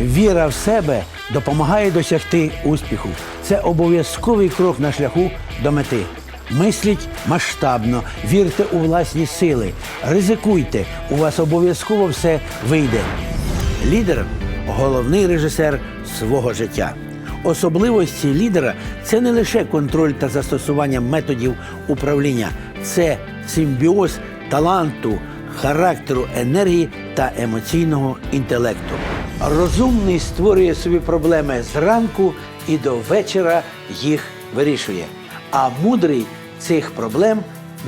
Віра в себе допомагає досягти успіху. Це обов'язковий крок на шляху до мети. Мисліть масштабно, вірте у власні сили, ризикуйте, у вас обов'язково все вийде. Лідер головний режисер свого життя. Особливості лідера це не лише контроль та застосування методів управління, це симбіоз таланту, характеру, енергії та емоційного інтелекту. Розумний створює собі проблеми зранку і до вечора їх вирішує. А мудрий цих проблем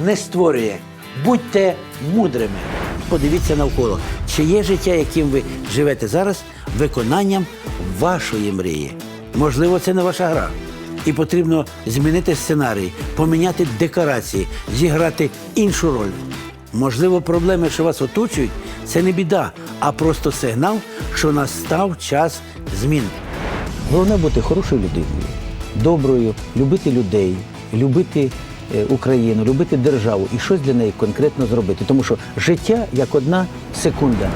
не створює. Будьте мудрими. Подивіться навколо, чи є життя, яким ви живете зараз, виконанням вашої мрії. Можливо, це не ваша гра. І потрібно змінити сценарій, поміняти декорації, зіграти іншу роль. Можливо, проблеми, що вас оточують, це не біда, а просто сигнал, що настав час змін. Головне бути хорошою людиною, доброю, любити людей, любити е, Україну, любити державу і щось для неї конкретно зробити. Тому що життя як одна секунда.